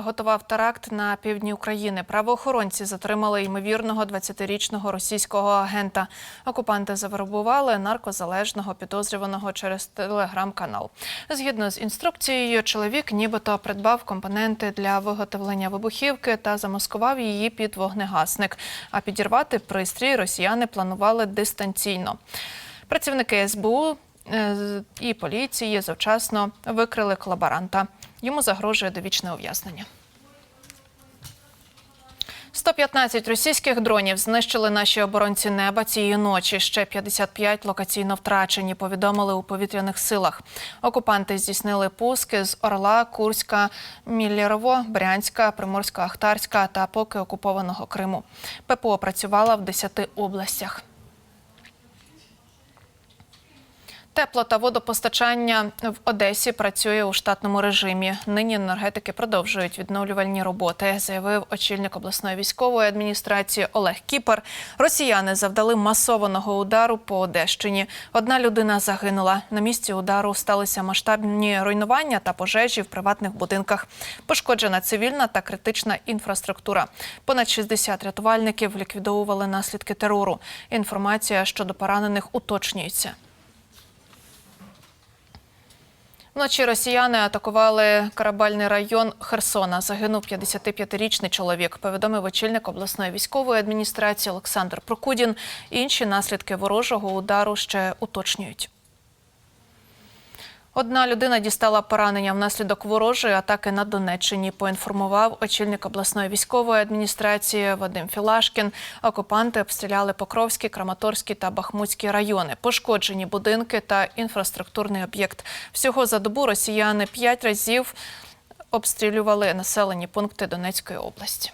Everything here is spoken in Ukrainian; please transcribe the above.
готував теракт на півдні України. Правоохоронці затримали ймовірного 20-річного російського агента. Окупанти завербували наркозалежного підозрюваного через телеграм-канал. Згідно з інструкцією, чоловік нібито придбав компоненти для виготовлення вибухівки та замаскував її під вогнегасник. А підірвати пристрій росіяни планували дистанційно. Працівники СБУ і поліції завчасно викрили колаборанта. Йому загрожує довічне ув'язнення. 115 російських дронів знищили наші оборонці неба цієї ночі. Ще 55 локаційно втрачені. Повідомили у повітряних силах. Окупанти здійснили пуски з Орла, Курська, Міллєрово, Брянська, Приморська-Ахтарська та поки окупованого Криму. ППО працювала в 10 областях. Тепло та водопостачання в Одесі працює у штатному режимі. Нині енергетики продовжують відновлювальні роботи, заявив очільник обласної військової адміністрації Олег Кіпер. Росіяни завдали масованого удару по Одещині. Одна людина загинула. На місці удару сталися масштабні руйнування та пожежі в приватних будинках. Пошкоджена цивільна та критична інфраструктура. Понад 60 рятувальників ліквідовували наслідки терору. Інформація щодо поранених уточнюється. Вночі росіяни атакували корабельний район Херсона. Загинув 55-річний чоловік. Повідомив очільник обласної військової адміністрації Олександр Прокудін. Інші наслідки ворожого удару ще уточнюють. Одна людина дістала поранення внаслідок ворожої атаки на Донеччині. Поінформував очільник обласної військової адміністрації Вадим Філашкін. Окупанти обстріляли Покровський, Краматорський та Бахмутський райони. Пошкоджені будинки та інфраструктурний об'єкт. Всього за добу росіяни п'ять разів обстрілювали населені пункти Донецької області.